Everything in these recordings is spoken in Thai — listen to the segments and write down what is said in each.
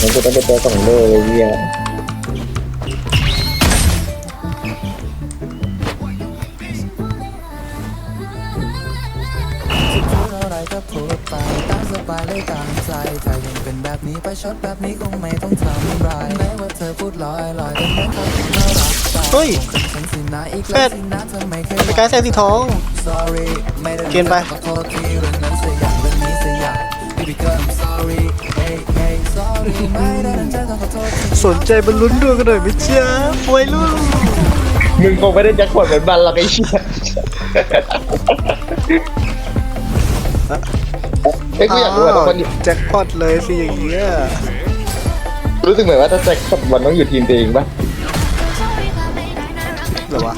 งั้นกูต้องไปตัวสองโลเลยเฮียอะไรก็พูดไปตามสบายเลยตามใจถ้ายังเป็นแบบนี้ไปชดแบบนี้คงไม่ต้องทำร้ายแม้ว่าเธอพูดลอยลอยแต่เหมือนเขาคิดน่ารักไปเฮ้ย ฉันสินะอีกเฟแล้วดสินะเธอไม่เคยเป็นการแซงสีทอง sorry ไม่ได้เกณฑ์ไป ขอโทษที่เรื่ สนใจบรรลุนดวงกันหน่อยไหมจ๊ะวัยรุ่นมึงคงไม่ได้แจ็คพอตเหมือนบันหรอกไอ้เชี่ยเอ้ยกูอยากรู้ว่าทุกคนอยู่แจ็คพอตเลยสิอย่างเงี้ยรู้สึกเหมือนว่าถ้าแจ็คพอตบอลต้องอยู่ทีมตัวเองปะเหรอวะ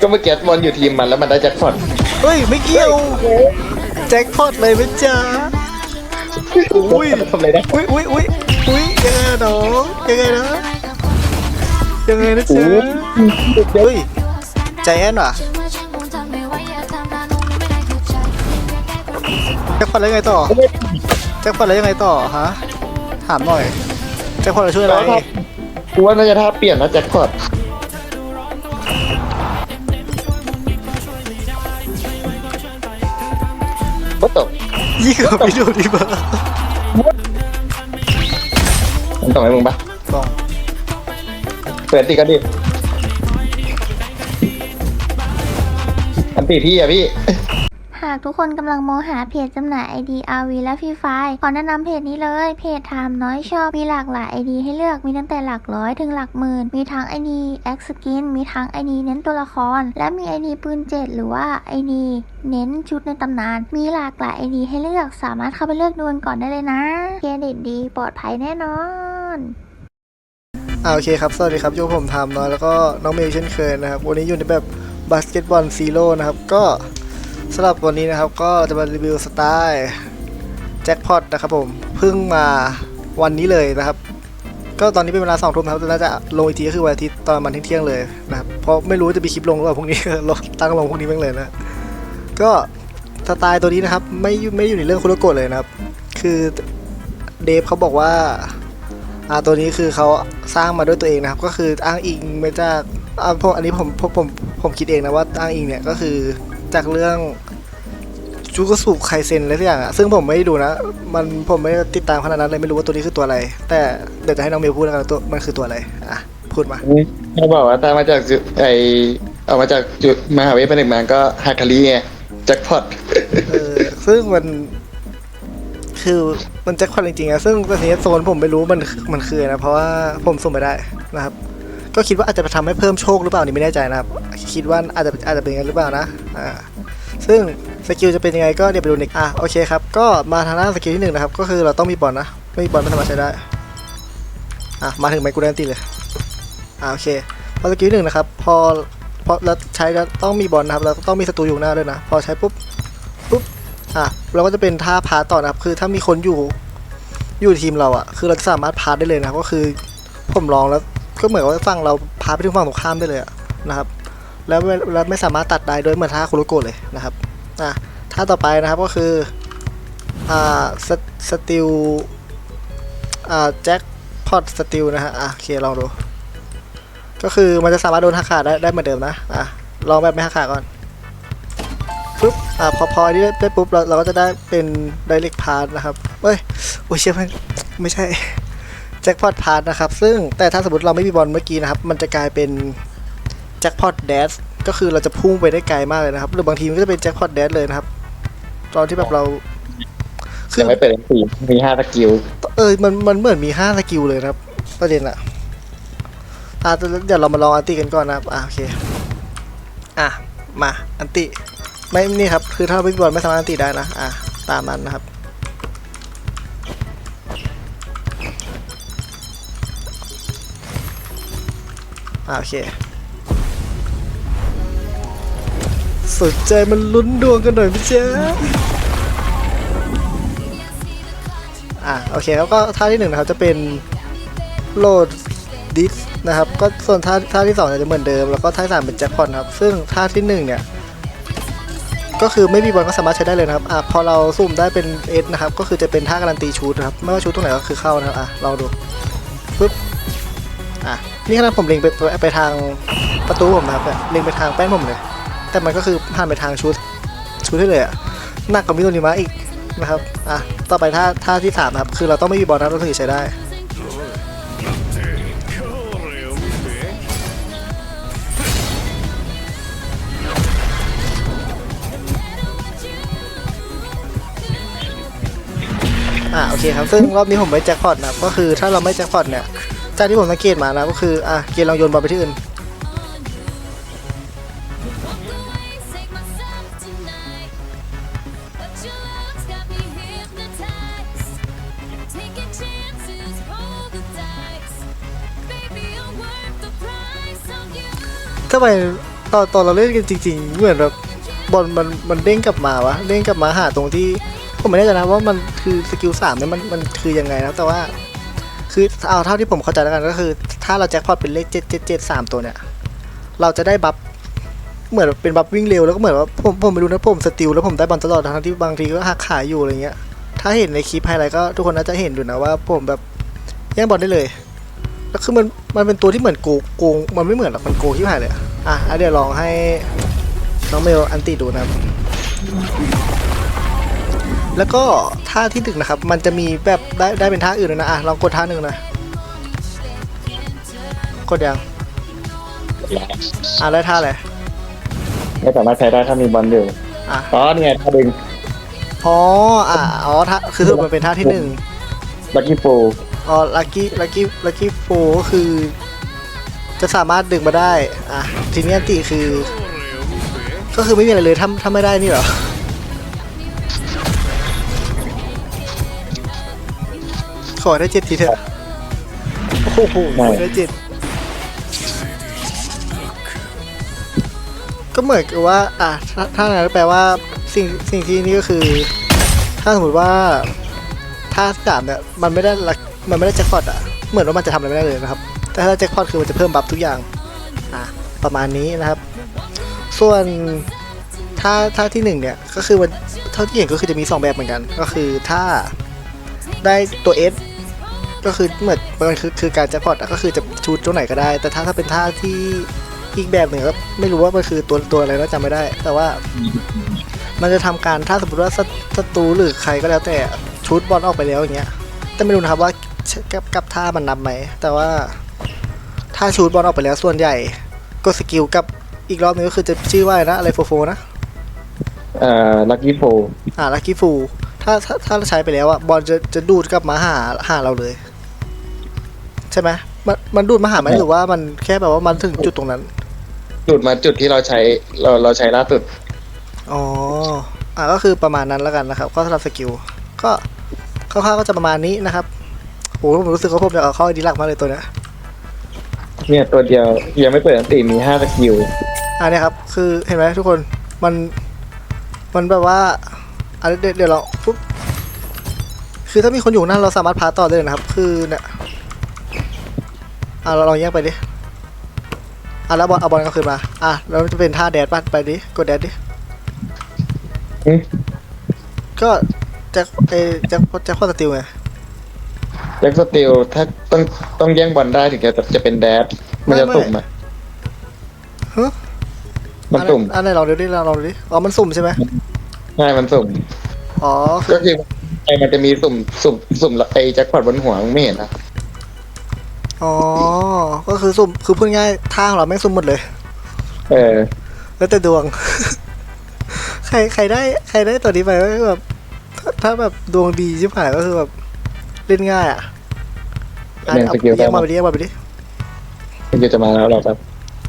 ก็เมื่อกี้บอลอยู่ทีมมันแล้วมันได้แจ็คพอตเฮ้ยไม่เกี่ยวแจ็คพอตเลยไหมจ๊ะ อุ้ยทำอะไรได้อุ้ยอุ้ยอุ้ยอุ้ยยังไงอะน้องยังไงนะยังไงนะจ๊ะเฮ้ยใจแอนว่ะแจ็คพอตแล้วยังไงต่อแจ็คพอตแล้วยังไงต่อฮะถามหน่อยแจ็คพอตเราช่วยอะไรกูว่าน่าจะท่าเปลี่ยนนะแจ็คพอต ยี่กับพี่ดูดีบ้ามันต้องให้มึงปะต้องเปิดตีกันดิอันตีพี่อะพี่หากทุกคนกำลังมองหาเพจจำหน่าย ID RV และฟรีไฟขอแนะนำเพจนี้เลย เพจไทม์น้อยชอบมีหลากหลาย ID ให้เลือกมีตั้งแต่หลักร้อยถึงหลักหมื่น มีทั้ง ID X Skin มีทั้ง ID เน้นตัวละคร และมี ID ปืนเจ็ดหรือว่า ID เน้นชุดในตำนาน มีหลากหลาย ID ให้เลือกสามารถเข้าไปเลือกดูกันก่อนได้เลยนะเครดิตดีปลอดภัยแน่นอนอ่าโอเคครับ สวัสดีครับโยผมทำเนาะแล้วก็น้องเมย์เช่นเคยนะครับ วันนี้อยู่ในแบบบาสเกตบอลซีโร่นะครับ ก็ สำหรับวันนี้นะครับก็จะมารีวิวสไตล์แจ็คพอตนะครับผมเพิ่งมาวันนี้เลยนะครับ ก็ตอนนี้เป็นเวลาสองทุ่มครับแต่น่าจะลงอีกทีก็คือวันอาทิตย์ตอนมันเที่ยงเลยนะครับเพราะไม่รู้จะมีคลิปลงหรือเปล่าพรุ่งนี้ลงตั้งลงพรุ่งนี้แม่งเลยนะก็สไตล์ตัวนี้นะครับไม่ไม่อยู่ในเรื่องคุโรโกะเลยนะครับ คือเดฟเขาบอกว่าอ่าตัวนี้คือเขาสร้างมาด้วยตัวเองนะครับ ก็คืออ้างอิงมาจากอ่าผมอันนี้ผมผมผมผมคิดเองนะว่าอ้างอิงเนี่ยก็คือ จากเรื่องจูกสุไคเซนอะไรสักอย่างอะซึ่งผมไม่ได้ดูนะ มันผมไม่ได้ติดตามขนาดนั้นเลยไม่รู้ว่าตัวนี้คือตัวอะไร แต่เดี๋ยวจะให้น้องเมลพูดแล้วกันตัวมันคือตัวอะไรอะพูดมาเขาบอกว่าถ้ามาจากจุไอเอามาจากจุดมหาวิทยาลัยหนึ่งมาก็ฮาคารีไงแจ็คพอตเออซึ่งมันคือมันแจ็คพอตจริงๆอะซึ่งตอนนี้โซนผมไม่รู้มันมันคืออะไรนะ เพราะว่าผมสุ่มไม่ได้นะครับ ก็คิดว่าอาจจะทำให้เพิ่มโชคหรือเปล่านี่ไม่แน่ใจนะครับ คิดว่าอาจจะอาจจะเป็นอย่างนั้นหรือเปล่านะอ่าซึ่งสกิลจะเป็นยังไงก็เดี๋ยวไปดูในอะโอเคครับก็มาทางด้านสกิลที่หนึ่งนะครับก็คือเราต้องมีบอลนะไม่มีบอลไม่สามารถใช้ได้อะมาถึงไมค์กูแดนตีเลยอะโอเคพอสกิลที่หนึ่งนะครับพอพอเราใช้แล้วต้องมีบอลนะครับแล้วต้องมีศัตรูอยู่หน้าด้วยนะ พอใช้ปุ๊บปุ๊บอะเราก็จะเป็นท่าพาต่อนะครับ คือถ้ามีคนอยู่อยู่ทีมเราอะคือเราสามารถพาได้เลยนะก็คือผมลองแล้ว ก็เหมือนว่าฝั่งเราพาไปถึงฝั่งตรงข้ามได้เลยนะครับ แล้วไม่แล้วไม่สามารถตัดได้โดยเหมือนท่าคุโรโกะเลยนะครับอะท่าต่อไปนะครับก็คืออ่าสสติลอ่าแจ็คพอตสติลนะฮะอะโอเคลองดู ก็คือมันจะสามารถโดนหักขาได้ได้เหมือนเดิมนะอะลองแบบไม่หักขาก่อนปุ๊บอะพอพออันนี้ได้ปุ๊บเราเราก็จะได้เป็นไดเรกพาสนะครับเฮ้ยโอ้ยเชี่ยมันไม่ใช่ แจ็คพอตพาร์นะครับ ซึ่งแต่ถ้าสมมติเราไม่มีบอลเมื่อกี้นะครับ มันจะกลายเป็นแจ็คพอตแดชก็คือเราจะพุ่งไปได้ไกลมากเลยนะครับ หรือบางทีมันก็จะเป็นแจ็คพอตแดชเลยนะครับ ตอนที่แบบเราคืยังไม่เปิดสีมีห้าสกิล เออมันมันเหมือนมี5สกิลเลยนะครับ ประเด็นอะอะเดี๋ยวเรามาลองอันติกันก่อนนะครับ อะโอเค อะ มา อันติ ไม่ นี่ครับ คือถ้าเราไม่มีบอลไม่สามารถอันติได้นะ อะ ตามนั้นนะครับ โอเค สนใจมันลุ้นดวงกันหน่อยพี่เจ๊อะโอเคครับก็ท่าที่หนึ่งนะครับจะเป็นโหลดดิสนะครับก็ส่วนท่าท่าที่สองเนี่ยจะเหมือนเดิม แล้วก็ท่าที่สามเป็นแจ็คพอตครับ ซึ่งท่าที่หนึ่งเนี่ยก็คือไม่มีบอลก็สามารถใช้ได้เลยนะครับอะพอเราสุ่มได้เป็นเอสนะครับ ก็คือจะเป็นท่าการันตีชูดนะครับ ไม่ว่าชูดตรงไหนก็คือเข้านะครับอะลองดูปึ๊บอะ นี่ขนาดผมเล็งไปไปไปทางประตูผมนะครับเล็งไปทางแป้นผมเลย แต่มันก็คือผ่านไปทางชูดชูดได้เลยอะหนักกว่ามิโนนิมะอีกนะครับอะต่อไปท่าท่าที่สามครับ คือเราต้องไม่มีบอลนะเราถึงจะใช้ได้อ่าโอเคครับ ซึ่งรอบนี้ผมไม่แจ็คพอตนะก็คือถ้าเราไม่แจ็คพอตเนี่ย จากที่ผมสังเกตมานะก็คืออะเกมลองโยนบอลไปที่อื่น Take myself tonight, but your looks got me hypnotized. Taking chances, roll the dice. Baby, you're worth the price on you. ทำไมตอนตอนเราเล่นกันจริงๆ เหมือนแบบบอลมันมันเด้งกลับมาวะเด้งกลับมาหาตรงที่ผมไม่แน่ใจนะว่ามันคือสกิลสามเนี่ยมันมันคือยังไงนะแต่ว่า คือเอาเท่าที่ผมเข้าใจแล้วกันก็คือ ถ้าเราแจ็คพอตเป็นเลขเจ็ดเจ็ดเจ็ดสามตัวเนี่ย เราจะได้บัฟเหมือนเป็นบัฟวิ่งเร็วแล้วก็เหมือนว่าผมผมไม่รู้นะผมสติลแล้วผมได้บอลตลอดทั้งที่บางทีก็หักขาอยู่อะไรเงี้ย ถ้าเห็นในคลิปไฮไลท์ก็ทุกคนน่าจะเห็นอยู่นะว่าผมแบบแย่งบอลได้เลยแล้วคือมันมันเป็นตัวที่เหมือนโกงโกงมันไม่เหมือนหรอกมันโกงที่หายเลยอะอะอะเดี๋ยวลองให้น้องเมลอันติดูนะครับ แล้วก็ท่าที่หนึ่งนะครับ มันจะมีแบบได้ได้เป็นท่าอื่นด้วยนะอะลองกดท่าหนึ่งนะกดยังอะได้ท่าอะไรไม่สามารถใช้ได้ถ้ามีบอลอยู่อะอ๋อนี่ไงถ้าดึงอ๋ออะอ๋อท่าคือสรุปมันเป็นท่าที่หนึ่งลักกี้ฟูอ๋อลักกี้ลักกี้ลักกี้โฟก็คือ จะสามารถดึงมาได้อะทีนี้อันติคือ ก็คือไม่มีอะไรเลยถ้าถ้าไม่ได้นี่เหรอ ขอได้เจ็ดทีเถอะโอ้โหได้เจ็ดก็เหมือนกับว่า อะถ้าถ้าอย่างนั้นแปลว่าสิ่งสิ่งที่นี่ก็คือ ถ้าสมมติว่าถ้าสามเนี่ยมันไม่ได้ละมันไม่ได้แจ็คพอตอะ เหมือนว่ามันจะทำอะไรไม่ได้เลยนะครับ แต่ถ้าแจ็คพอตคือมันจะเพิ่มบัฟทุกอย่างอะประมาณนี้นะครับ ส่วนถ้าถ้าที่หนึ่งเนี่ยก็คือมันเท่าที่เห็นก็คือจะมีสองแบบเหมือนกัน ก็คือถ้าได้ตัว S ก็คือเหมือนมันคือคือการแจ็คพอตอะก็คือจะชูดตัวไหนก็ได้ แต่ถ้าถ้าเป็นท่าที่อีกแบบหนึ่งก็ไม่รู้ว่ามันคือตัวตัวอะไรแล้วจำไม่ได้ แต่ว่า มันจะทำการถ้าสมมติว่าศัศัตรูหรือใครก็แล้วแต่ชูดบอลออกไปแล้วอย่างเงี้ยแต่ไม่รู้นะครับว่ากับกับท่ามันนับไหมแต่ว่าถ้าชูดบอลออกไปแล้วส่วนใหญ่ ก็สกิลกับอีกรอบนึงก็คือจะชื่อว่าอะไรนะอะไรโฟโฟนะเอ่อลักกี้ฟูอ่าลักกี้ฟูถ้าถ้าถ้าเราใช้ไปแล้วอะบอลจะจะดูดกลับมาหาหาเราเลย ใช่ไหมมันมันดูดมาหาไหมหรือว่ามันแค่แบบว่ามันถึงจุดตรงนั้นจุดมาจุดที่เราใช้เราเราใช้ล่าสุดอ๋ออ่าก็คือประมาณนั้นแล้วกันนะครับ ก็สำหรับสกิลก็คร่าวๆก็จะประมาณนี้นะครับโอ้ผมรู้สึกว่าผมจะเอาเข้าดีหลักมากเลยตัวเนี้ยเนี่ยตัวเดียวยังไม่เปิดอันติมีห้าสกิลอ่าเนี่ยครับ คือเห็นไหมทุกคนมันมันแบบว่าอะเดี๋ยวเดี๋ยวเราปุ๊บคือถ้ามีคนอยู่นั่นเราสามารถพาต่อได้เลยนะครับ คือเนี่ย อ่าเราลองแยกไปดิอะแล้วบอลเอาบอลก็คืนมา อะแล้วมันจะเป็นท่าแดดป่ะไปดิกดแดดดิอืมก็แจ็คเอแจ็คแจ็คพอตสติลไงแจ็คสติลถ้าต้องต้องแย่งบอลได้ถึงจะจะเป็นแดดมันจะไม่สุ่มอะฮะมันสุ่มอันไหนลองดูดิลองดูดิอ๋อมันสุ่มใช่ไหมใช่มันสุ่มอ๋อคืก็อคือไอ้มันจะมีสุ่มสุ่มสุ่มไอ้แจ็คพอตบนหัวมึงไม่เห็นนะ อ๋อ ก็คือสุ่ม คือพูดง่ายๆทางเราแม่งสุ่มหมดเลย เออ แล้วแต่ดวง ใครใครได้ ใครได้ตัวนี้ไปก็แบบถ้าถ้าแบบดวงดีชิบหายก็คือแบบเล่นง่ายอะอะเล่นเอาสกิลเรียกมาไปดิเรียกมาไปดิมันจะมาแล้วหรอครับ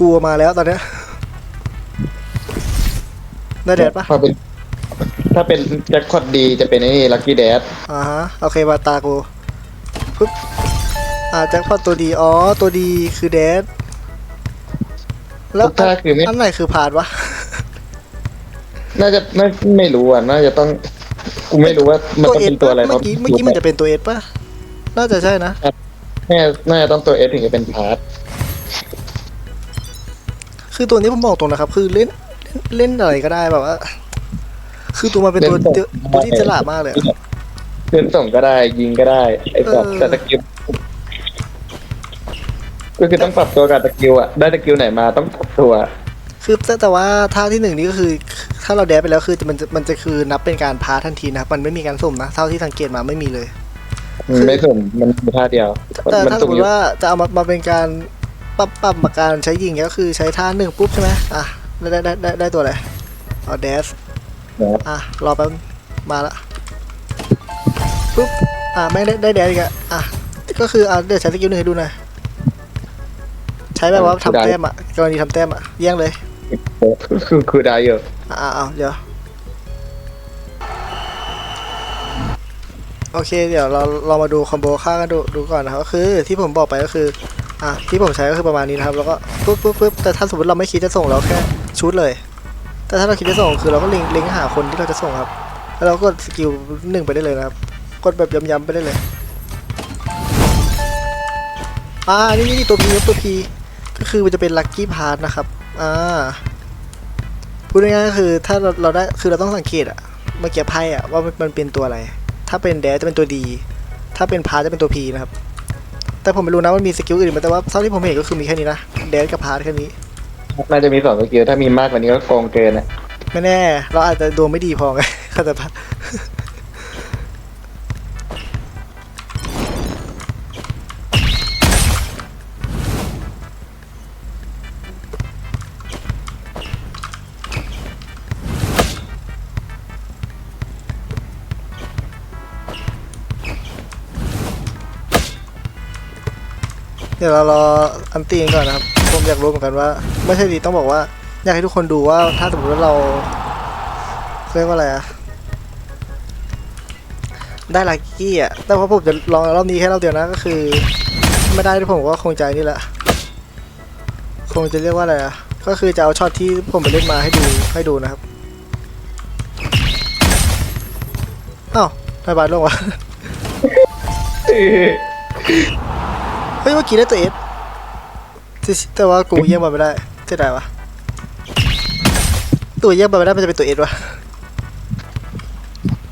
กลัวมาแล้วตอนเนี้ยได้แดดปะพอเป็น ถ้าเป็นแจ็คพอตดีจะเป็นไอ้นี่ลัคกี้แดดอ่าฮะโอเคมาตากูปุ๊บ อ่าแจ็คพอตตัวดีอ๋อตัวดีคือแดดแล้วถ้าคือไม่ อันไหนคือพาดวะ น่าจะไม่ไม่รู้อะน่าจะต้องกูไม่รู้ว่ามันต้องเป็นตัวอะไรเมื่อกี้เมื่อกี้มันจะเป็นตัวเอสป่ะ น่าจะใช่นะ น่าน่าจะต้องตัวเอสถึงจะเป็นพาร์ทคือตัวนี้ผมบอกตรงนะครับ คือเล่นเล่นเล่นอะไรก็ได้แบบว่า คือตัวมันเป็นตัวเล่นส่งตัวที่ฉลาดมากเลยอะเพื่อนส่งก็ได้ยิงก็ได้ไอ้แบบเออ แต่สกิล ก็คือต้องปรับตัวกับสกิลอะได้สกิลไหนมาต้องปรับตัว คือแต่แต่ว่าท่าที่หนึ่งนี่ก็คือ ถ้าเราแดดไปแล้วคือมันจะมันจะคือนับเป็นการพาทันทีนะครับมันไม่มีการสุ่มนะเท่าที่สังเกตมาไม่มีเลยมันไม่สุ่มมันมีท่าเดียว แต่มันถ้าสสุ่มมมอยู่ติว่าจะเอามามาเป็นการปรับปรับมาการใช้ยิงก็คือใช้ท่าหนึ่งปุ๊บใช่ไหมอะได้ได้ได้ได้ได้ตัวอะไรเอาเดสนะครับอะรอแป๊บมาละปุ๊บอะไม่ได้ได้แดสอีกอะอะก็คืออะเดี๋ยวใช้สกิลหนึ่งให้ดูหน่อยใช้แบบว่าทำแต้มอะกรณีทำแต้มอะเยี่ยงเลยคือคือได้เยอะอะอะเอาเดี๋ยวโอเคเดี๋ยวเราเรามาดูคอมโบค่ากันดูดูก่อนนะครับก็คือที่ผมบอกไปก็คืออะที่ผมใช้ก็คือประมาณนี้นะครับ แล้วก็ปุ๊บปุ๊บปุ๊บแต่ถ้าสมมติเราไม่คิดจะส่งเราแค่ชุดเลย แต่ถ้าเราคิดจะส่งคือเราก็เล็งเล็งหาคนที่เราจะส่งครับ แล้วเราก็กดสกิลหนึ่งไปได้เลยนะครับกดแบบย้ำๆไปได้เลยอ่านี่นี่ตัวพีตัวพีก็ คือมันจะเป็นลัคกี้พาร์ทนะครับ อ่า พูดง่ายๆก็คือถ้าเราเราได้คือเราต้องสังเกตอะเมื่อกี้ไพ่อะว่ามันมันเป็นตัวอะไร ถ้าเป็นแดจะเป็นตัวดีถ้าเป็นพาร์ทจะเป็นตัวพีนะครับ แต่ผมไม่รู้นะว่ามีสกิลอื่นไหมแต่ว่าเท่าที่ผมเห็นก็คือมีแค่นี้นะแดนกับพาร์ทแค่นี้น่าจะมีสองสกิลถ้ามีมากกว่านี้ก็โกงเกินอะไม่แน่ เราอาจจะดวงไม่ดีพอไงเข้าใจปะ ดี๋ยวเรารออันตีนก่อนนะครับผมอยากรู้เหมือนกันว่า ไม่ใช่ดีต้องบอกว่า อยากให้ทุกคนดูว่าถ้าสมมติว่าเราเรียกว่าอะไรอะได้ลักกี้อะแต่ว่าผมจะลองรอบนี้แค่รอบเดียวนะก็คือ ไม่ได้ที่ผมก็คงใจนี่แหละ คงจะเรียกว่าอะไรอะก็คือจะเอาช็อตที่ผมไปเล่นมาให้ดูให้ดูนะครับอ้าวทำไมบาดลงวะ เฮ้ยเมื่อกี้ได้ตัวเอสแต่ว่ากูแย่งบอลไม่ได้เสียดายวะตัวแย่งบอลไม่ได้มันจะเป็นตัวเอสวะ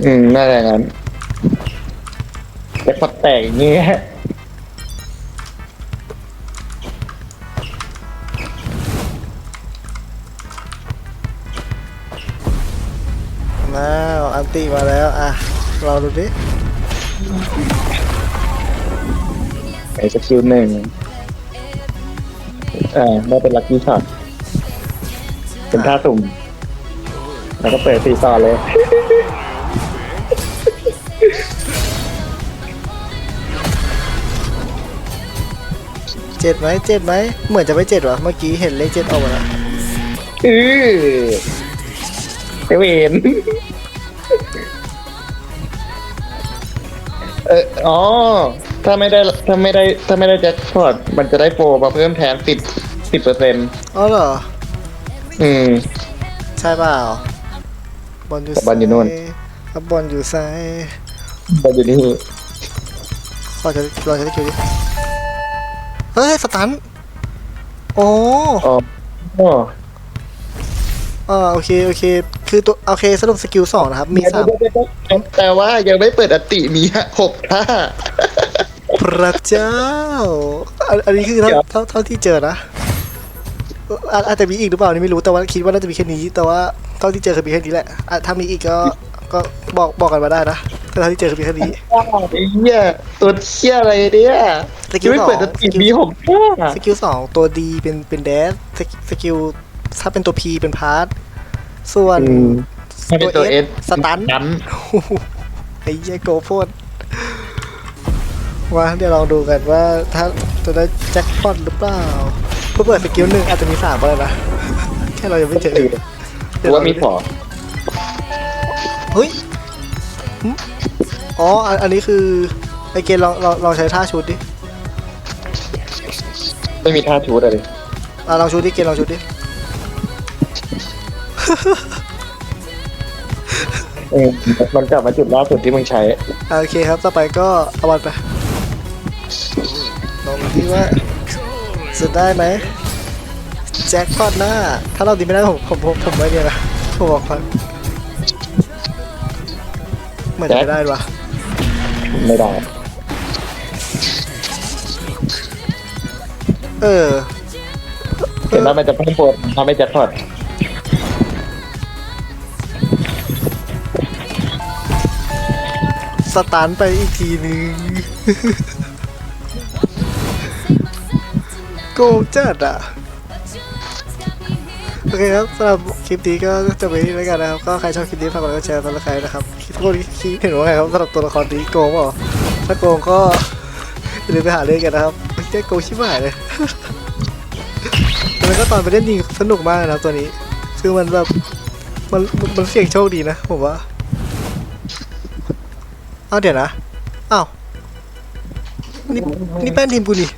อืมน่าจะอย่างนั้นแต่พอแตกอย่างเงี้ยแล้วอันตีมาแล้วอะรอดูดิ ไอ้สกิลหนึ่งอ่าได้เป็นลัคกี้ช็อตเป็นท่าสุ่ม แล้วก็เปิดซีซอนเลย เจ็ดไหมเจ็ดไหมเหมือนจะไม่เจ็ดวะเมื่อกี้เห็นเลขเจ็ดออกมาแล้วอือเซเวนเอออ๋อ ถ้าไม่ได้ถ้าไม่ได้ถ้าไม่ได้แจ็คพอตมันจะได้โฟร์มาเพิ่มแทนสิบสิบเปอร์เซ็นต์อ๋อเหรอ อืม ใช่เปล่าบอลอยู่บอลอยู่นู่นซ้ายบอลอยู่ซ้ายบอลอยู่นี่ขอจะลองใช้สกิลดิเฮ้ยสตันโอ้อ๋ออ๋ออ่าโอเคโอเค คือตัวโอเคสรุปสกิลสองนะครับ มีสามแต่ว่ายังไม่เปิดอติมีหกท่า พระเจ้าอันอันนี้คือเท่าเดี๋ยวเท่าเท่าที่เจอนะอะอาจจะมีอีกหรือเปล่านี่ไม่รู้แต่ว่าคิดว่าน่าจะมีแค่นี้ แต่ว่าเท่าที่เจอคือมีแค่นี้แหละอะถ้ามีอีกก็ก็บอกบอกกันมาได้นะแต่เท่าที่เจอคือมีแค่นี้ ไอ้เหี้ยตัวเชี่ยอะไรเนี่ยสกิลยังไม่สอง เปิดอติมีหกท่าสกิลสองตัวดีเป็นเป็นแดสสกิสกิลถ้าเป็นตัว P เป็นพาร์ทส่วนอืมถ้าเป็นตัวเอสสตันตันโอ้โหไอ้เหี้ยโกโพด มาเดี๋ยวลองดูกันว่าถ้าจะได้แจ็คพอตหรือเปล่าเพื่อเปิดสกิลหนึ่งอาจจะมีสามก็ได้นะ แค่เรายังไม่เจอหรือว่ามีผอเฮ้ยหึอ๋ออันอันนี้คือไอเกณฑ์ลองลองลองใช้ท่าชุดดิ ไม่มีท่าชูดอะไรอะลองชุดดิเกณฑ์ลองชุดดิเออมันกลับมาจุดล่าสุดที่มึงใช้อะโอเคครับ ต่อไปก็เอาบอลไปลองดูที่ ว่าจะได้ไหมแจ็คพอตหน้า ถ้าเราดีไม่ได้ผมผมผมผมไม่เนี่ยนะผมบอกก่อนเหมือนจะไม่ได้ด้วยวะไม่ได้ เออเห็นว่ามันจะเพิ่มโปรทำให้แจ็คพอตสตาร์ทไปอีกทีนึง กงจัดอะโอเคครับสำหรับคลิปนี้ก็จบไปที่นี่แล้วกันนะครับ ก็ใครชอบคลิปนี้ฝากกดไลค์กดแชร์ซับสไครนะครับทุกคนคิดเห็นว่าไงครับสำหรับตัวละครนี้โกงเปล่าถ้าโกงก็อย่าลืมไปหาเล่นกันนะครับไม่ใช่โกงชิบหายเลยแล้วก็ตอนไปเล่นจริงสนุกมากนะตัวนี้ คือมันแบบมันมันเสี่ยงโชคดีนะผมว่าเอ้าเดี๋ยวนะอ้าวนี่นี่แป้นทีมกูนี่